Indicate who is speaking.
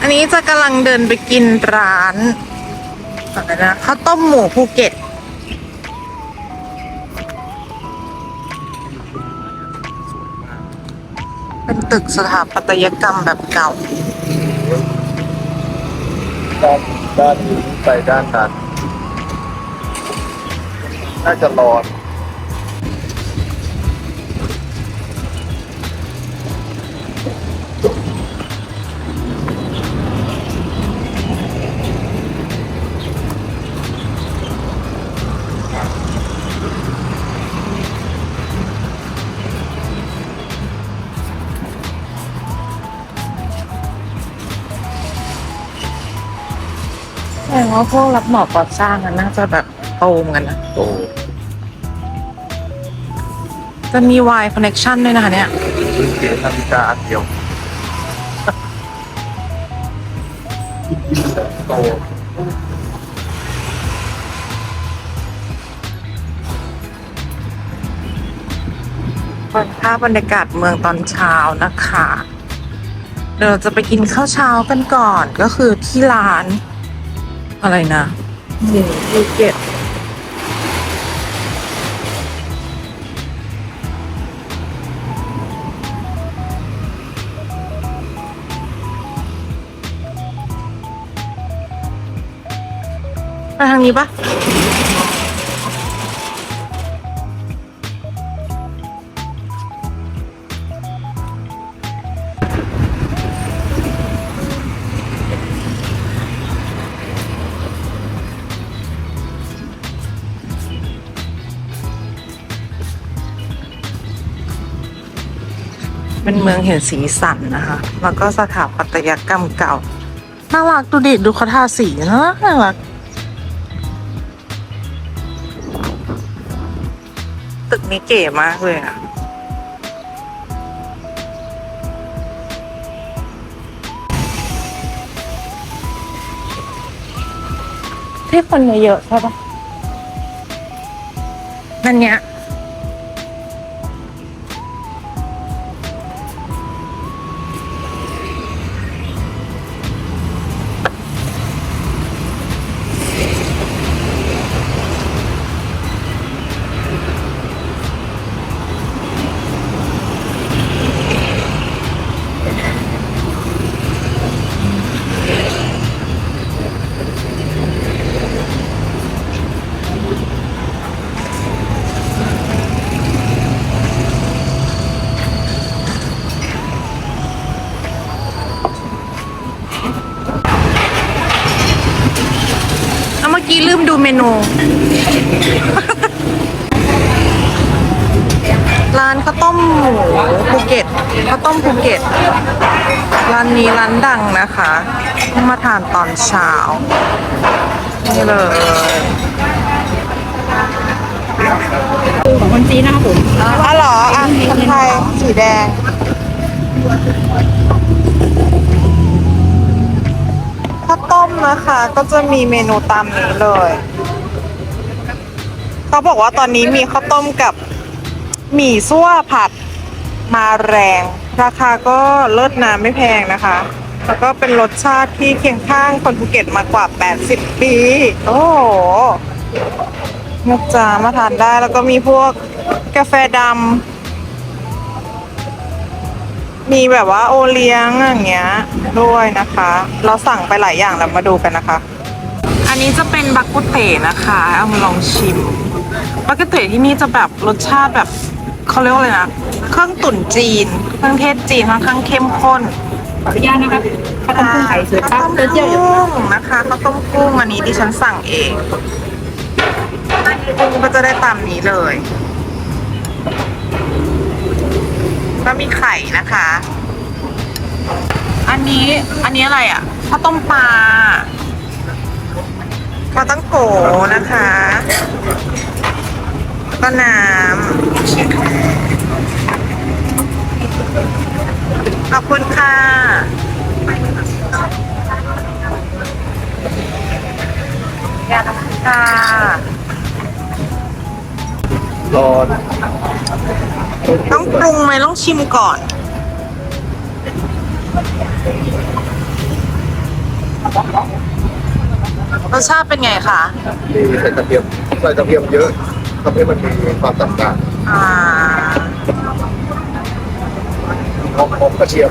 Speaker 1: อันนี้จะกำลังเดินไปกินร้านอะไรนะข้าวต้มหมูภูเก็ต เป็นตึกสถาปัตยกรรมแบบเก่า
Speaker 2: ด้านด้านนี้ไปด้านนั้นน่าจะร้อน
Speaker 1: แสดงว่าพวกรับเหมาก่อสร้างกันน่าจะแบบโตมกันนะ
Speaker 2: โอ้
Speaker 1: จะมี Y connection ด้วยนะคะเนี่ย
Speaker 2: ซึ่งเสียนาฬิกาอันเดียวโต
Speaker 1: เป็นภาพบรรยากาศเมืองตอนเช้านะคะ เดี๋ยวเราจะไปกินข้าวเช้ากันก่อนก็คือที่ร้าน อะไรนะหมูภูเก็ตไปทางนี้ปะ เป็นเมืองเห็นสีสันนะคะ แล้วก็สถาปัตยกรรมเก่า น่ารักดูดิดูเขาทาสีนะน่ารัก ตึกนี้เก๋มากเลยอะที่คนเยอะๆใช่ปะนั่นเนี้ย กี้ลืมดูเมนู ร้านข้าวต้มหมูภูเก็ตข้าวต้มภูเก็ต ร้านนี้ร้านดังนะคะต้องมาทานตอนเช้า นี่เลย
Speaker 3: ของคนจีนนะครับผม
Speaker 1: อ๋อเหรออะคนไทยสีแดง นะคะก็จะมีเมนูตามนี้เลย เขาบอกว่าตอนนี้มีข้าวต้มกับหมี่ซั่วผัดมาแรง ราคาก็เลิศนะไม่แพงนะคะ แล้วก็เป็นรสชาติที่เคียงข้างคนภูเก็ตมากว่า 80 ปี โอ้โหนะจ๊ะมาทานได้แล้วก็มีพวกกาแฟดำ มีแบบว่าโอเลี้ยงอย่างเงี้ยด้วยนะคะ เราสั่งไปหลายอย่างแล้วมาดูกันนะคะ อันนี้จะเป็นบักกุเตนะคะเอามาลองชิมบักกุเตที่นี่จะแบบรสชาติแบบเขาเรียกว่าอะไรนะเครื่องตุ๋นจีน เครื่องเทศจีนค่อนข้างเข้มข้น
Speaker 3: ขออนุญาตนะครับข้าวต้มกุ้งไข่เสือ
Speaker 1: ข้า
Speaker 3: ตั้
Speaker 1: ว
Speaker 3: ง
Speaker 1: ต้ม
Speaker 3: เจียว
Speaker 1: กุ้งนะคะข้าวต้มกุ้งอันนี้ที่ฉันสั่งเองกุ้งก็จะได้ตามนี้เลย ก็มีไข่นะคะ อันนี้อันนี้อะไรอะข้าวต้มปลาปลาตั้งโกนะคะก็น้ำขอบคุณค่ะ ยาน้ำค่ะ
Speaker 2: ร้อน
Speaker 1: ต้องปรุงไหมต้องชิมก่อน รสชาติเป็นไงคะ
Speaker 2: มีใส่กระเทียมใส่กระเทียมเยอะทำให้มันมีความต่างกันอ่าหอมกระเทียม